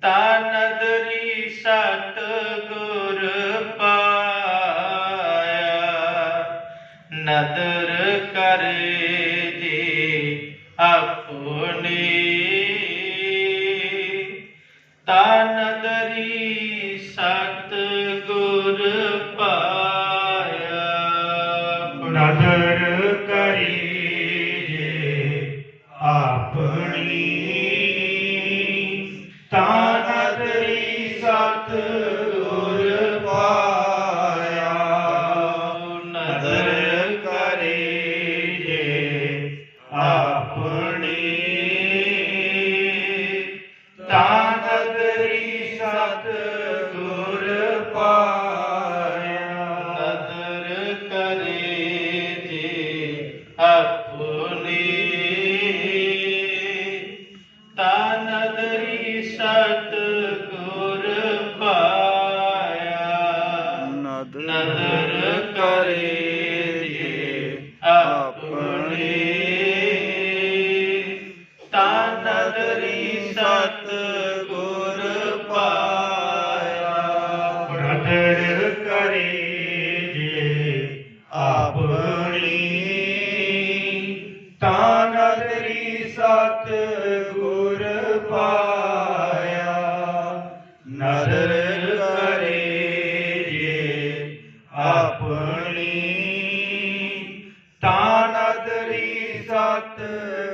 ਤਾ ਨਦਰੀ ਸਤ ਗੁਰ ਪਾਇਆ ਨਦਰ ਕਰੇ ਜੀ ਆਪਣੀ। ਤਾ ਨਦਰੀ ਸਤ ਗੁਰ ਸਤ ਗੁਰ ਪਾਇਆ। ਨਦਰ ਕਰੇ ਜੇ ਆਪਣੀ। ਤਾਂ ਨਦਰੀ ਸਤ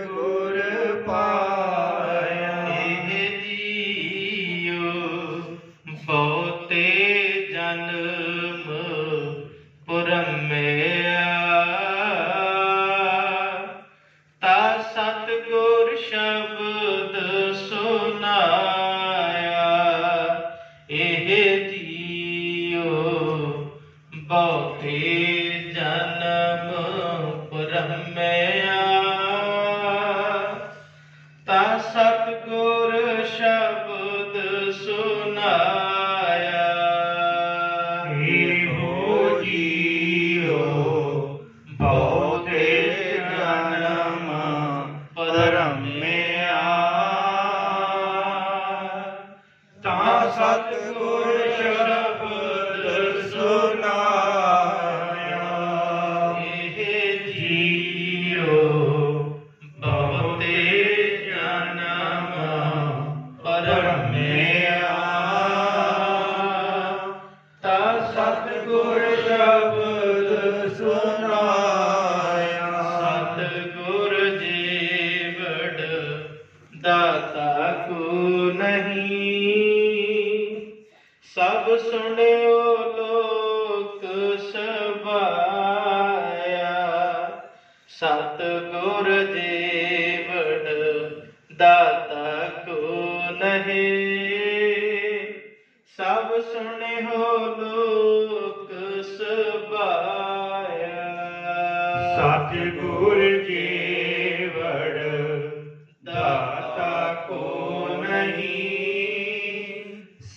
ਗੁਰ ਪਾਇਆ। ਇਹ ਜੀਉ ਬਹੁਤੇ ਜਨ ਇਹ ਜੀਉ ਬਹੁਤੇ ਜਨਮ ਪੁਰਮਿਆ ਤਾ ਸਤਗੁਰ ਸਤਿਗੁਰ ਸਭ ਸੁਣਿਓ ਲੋਕ ਸਭਾਇਆ। ਸਤਗੁਰ ਜੀਵੜ ਦਾਤਾ ਕੋ ਨਹੀਂ। ਸਭ ਸੁਣਿਓ ਲੋਕ ਸਭਾਇਆ। ਸਤਿਗੁਰ ਜੀ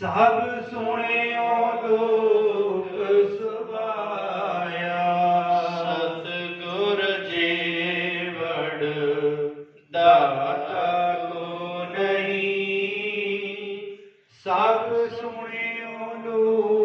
ਸਭ ਸੁਣਿਓ ਲੋਕ ਸੁਭਾਇਆ। ਸਤਗੁਰ ਜੀ ਵੜ ਦਾਤਾ ਸਭ ਸੁਣਿਓ ਲੋਕ